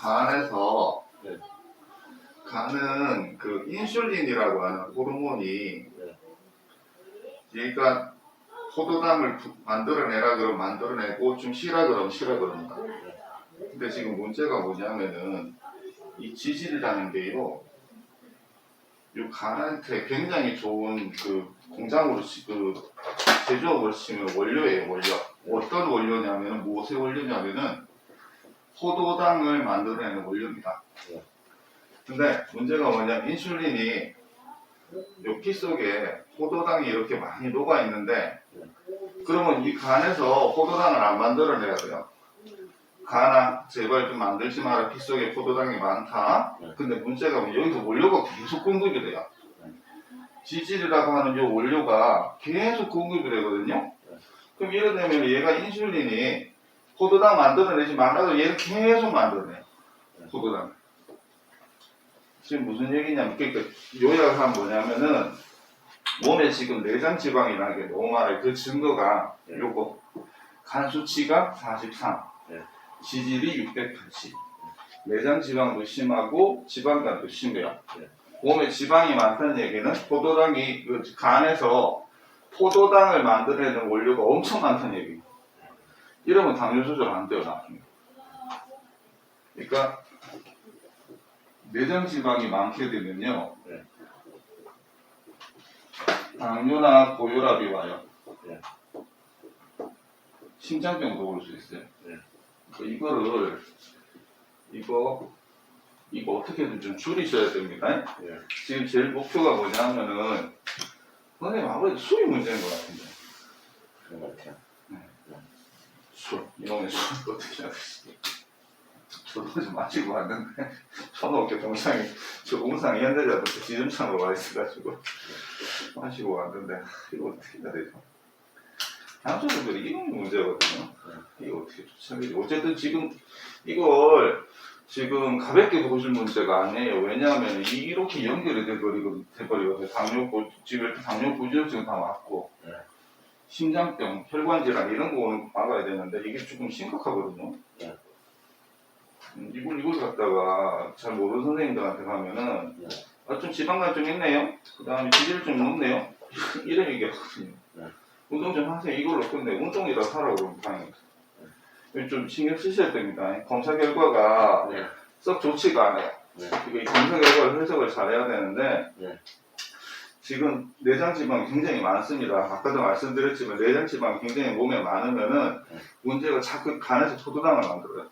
간에서 네. 간은 그 인슐린이라고 하는 호르몬이 네. 얘가 포도당을 부- 만들어내라 그러면 만들어내고 좀 쉬라 그러면 쉬라 그럽니다. 근데 지금 문제가 뭐냐면은 이 지질이라는 게요. 이 간한테 굉장히 좋은 그 공장으로 치- 그 제조업을 치면 원료예요 원료. 어떤 원료냐면은 무엇의 원료냐면은 포도당을 만들어내는 원료입니다. 네. 근데 문제가 뭐냐면 인슐린이 요피 속에 포도당이 이렇게 많이 녹아 있는데 그러면 이 간에서 포도당을 안 만들어내야 돼요. 간아 제발 좀 만들지 마라 피 속에 포도당이 많다. 네. 근데 문제가 뭐냐면 여기서 원료가 계속 공급이 돼요. 네. 지질이라고 하는 요 원료가 계속 공급이 되거든요. 네. 그럼 이래 되면 얘가 인슐린이 포도당 만들어내지 말라도 얘를 계속 만들어내요. 네. 포도당. 지금 무슨 얘기냐면 그러니까 요약하면 뭐냐면은 몸에 지금 내장 지방이라는 게 너무 많아요. 그 증거가 네. 요거 간 수치가 43, 네. 지질이 680, 내장 지방도 심하고 지방간도 심해요. 네. 몸에 지방이 많다는 얘기는 포도당이 그 간에서 포도당을 만들어내는 원료가 엄청 많다는 얘기예요. 이러면 당뇨 조절 안 돼요, 나중에. 그러니까 내장 지방이 많게 되면요. 네. 당뇨나 고혈압이 와요. 네. 심장병도 올 수 있어요. 네. 그러니까 이거를 이거 이거 어떻게든 좀 줄이셔야 됩니다. 예. 지금 제일 목표가 뭐냐면은 선생님 아무래도 술이 문제인 것 같은데 그런 것 같아요. 술 이놈의 술 어떻게 해야 되지? 저도 좀 마시고 왔는데 천옥교 동상이 저 웅상 현대자도 지점창으로 와 있어가지고 마시고 왔는데 이거 어떻게 해야 되죠? 남자분들이 이런 문제거든요. 이거 어떻게 조치하지? 어쨌든 지금 이걸 지금 가볍게 보실 문제가 아니에요. 왜냐하면 이렇게 연결이 돼버리고 돼버리거든요. 당뇨 고 지금 이렇게 당뇨 고지혈증 다 왔고 네. 심장병, 혈관 질환 이런 거 오는 거 막아야 되는데 이게 조금 심각하거든요. 네. 음, 이걸 이걸 갖다가 잘 모르는 선생님들한테 가면은 네. 아, 좀 지방간 좀 있네요. 그 다음에 지질 좀 높네요. 이런 얘기하거든요. 네. 운동 좀 하세요. 이걸로 끝내. 운동이라 하라고 그러면 당연히. 좀 신경 쓰셔야 됩니다. 검사 결과가 네. 썩 좋지가 않아요. 네. 이거 이 검사 결과를 해석을 잘해야 되는데 네. 지금 내장 지방이 굉장히 많습니다. 아까도 말씀드렸지만 내장 지방이 굉장히 몸에 많으면은 네. 문제가 자꾸 간에서 소도당을 만들어요.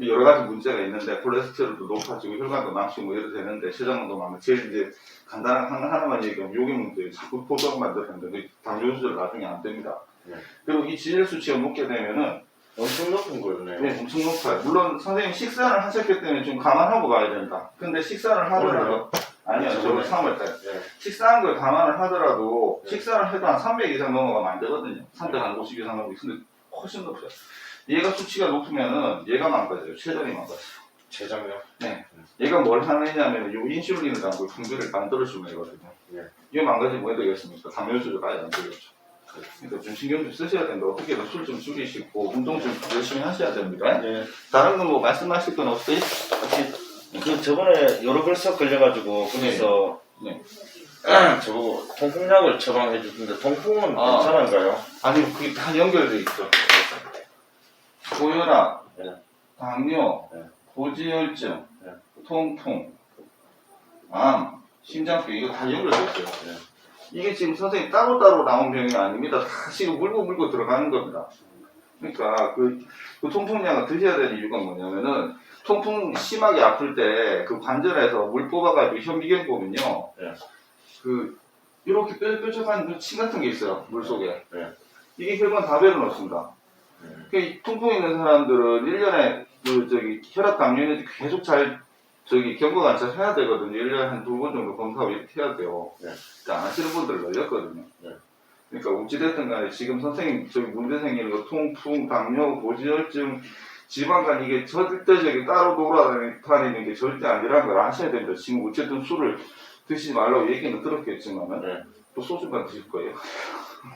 여러 가지 문제가 있는데 콜레스테롤도 높아지고 혈관도 막히고 뭐 이래도 되는데 췌장도 많고 제일 이제 간단한 하나, 하나만 얘기하면 요기 문제 자꾸 포도당 만들었는데 그 당뇨 조절 나중에 안 됩니다. 네. 그리고 이 지질 수치가 높게 되면은 엄청 높은 거였네요. 네, 엄청 높아요. 물론 선생님 식사를 하셨기 때문에 좀 감안하고 가야 된다. 근데 식사를 하더라도 아니요, 저 저번에. 3월 달. 네. 식사한 걸 감안을 하더라도 네. 식사를 해도 한 300 이상 넘어가면 안 되거든요. 350 이상 넘어가고 있는데 훨씬 높아요. 얘가 수치가 높으면은 얘가 망가져요. 췌장이 망가져요. 제장요. 얘가 뭘 하느냐면 요 인슐린이라는 걸 분비를 만들어주는 애거든요. 네. 이거 망가지면 뭐 되겠습니까? 당뇨 조절 아예 안 되겠죠. 그러니까 좀 신경 좀 쓰셔야 된다. 어떻게든 술 좀 줄이시고 운동 좀 열심히 하셔야 됩니다. 네. 다른 거 뭐 말씀하실 건 없어요? 그 저번에 여러 벌써 걸려가지고 거기서 네. 저보고 통풍약을 처방해 주던데 통풍은 아. 괜찮은가요? 아니 그게 다 연결돼 있죠. 고혈압, 네. 당뇨, 네. 고지혈증, 네. 통풍, 암, 심장병 이거 다 연결돼 있어요. 네. 이게 지금 선생님 따로따로 나온 병이 아닙니다. 다 지금 물고 물고 들어가는 겁니다. 그러니까 그, 그 통풍약을 드셔야 되는 이유가 뭐냐면은 통풍 심하게 아플 때 그 관절에서 물 뽑아가지고 현미경 보면요. 네. 그 이렇게 뾰족한 그침 같은 게 있어요 물 속에. 네. 이게 혈관 다 배를 넣습니다. 네. 그러니까 이 통풍 있는 사람들은 1년에 그 저기 혈압 당뇨인지 계속 잘 저기 경과 관찰 해야 되거든요. 1년에 한 두 번 정도 검사하고 이렇게 해야 돼요. 네. 그러니까 안 하시는 분들 널렸거든요. 네. 그러니까 어찌됐든 간에 지금 선생님 저기 문제 생기는 거 통풍, 당뇨, 고지혈증, 지방간 이게 절대적인 따로 돌아다니는 게 절대 아니라는 걸 아셔야 됩니다. 지금 어쨌든 술을 드시지 말라고 얘기는 들었겠지만은 네. 또 소주만 드실 거예요.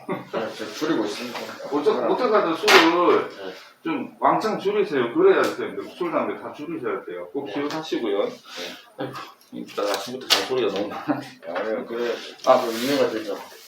아, 저 줄이고 있습니다. 어쩌, 어떡하든 술을 네. 좀 왕창 줄이세요. 그래야 되는데 술, 담배 다 줄이셔야 돼요. 꼭 기억하시고요. 이따 아침부터 잔소리가 너무 많아. 아니요, 그래. 아, 그 이해가 되죠.